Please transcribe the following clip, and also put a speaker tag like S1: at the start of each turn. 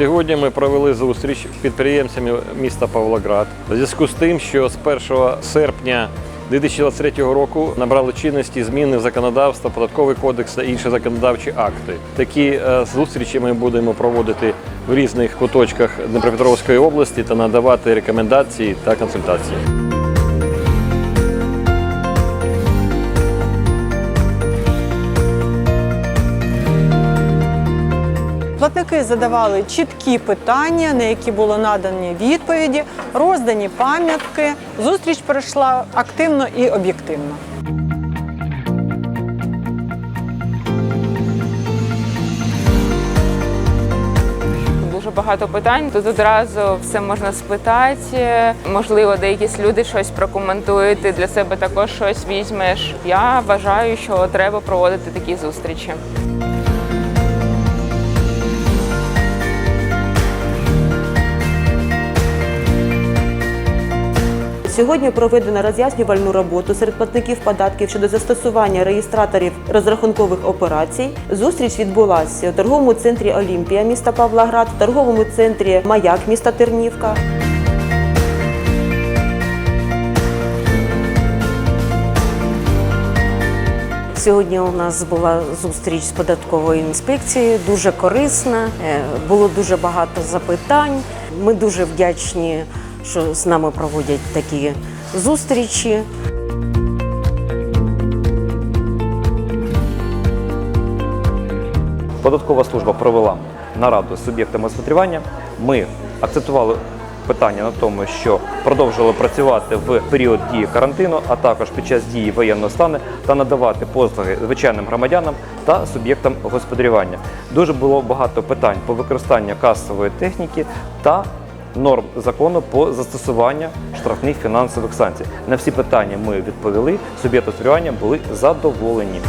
S1: Сьогодні ми провели зустріч з підприємцями міста Павлоград у зв'язку з тим, що з 1 серпня 2023 року набрали чинності зміни в законодавство, податковий кодекс та інші законодавчі акти. Такі е, зустрічі ми будемо проводити в різних куточках Дніпропетровської області та надавати рекомендації та консультації.
S2: Платники задавали чіткі питання, на які було надані відповіді, роздані пам'ятки. Зустріч пройшла активно і об'єктивно.
S3: Дуже багато питань. Тут одразу все можна спитати. Можливо, деякісь люди щось прокоментують, ти для себе також щось візьмеш. Я вважаю, що треба проводити такі зустрічі.
S4: Сьогодні проведено роз'яснювальну роботу серед платників податків щодо застосування реєстраторів розрахункових операцій. Зустріч відбулася у торговому центрі Олімпія міста Павлоград, в торговому центрі Маяк міста Тернівка.
S5: Сьогодні у нас була зустріч з податковою інспекцією, дуже корисна, е, було дуже багато запитань. Ми дуже вдячні, що з нами проводять такі зустрічі.
S6: Податкова служба провела нараду з суб'єктами господарювання. Ми акцентували питання на тому, що продовжили працювати в період дії карантину, а також під час дії воєнного стану та надавати послуги звичайним громадянам та суб'єктам господарювання. Дуже було багато питань по використанню касової техніки та норм закону по застосуванню штрафних фінансових санкцій. На всі питання ми відповіли. Суб'єкти господарювання були задоволені.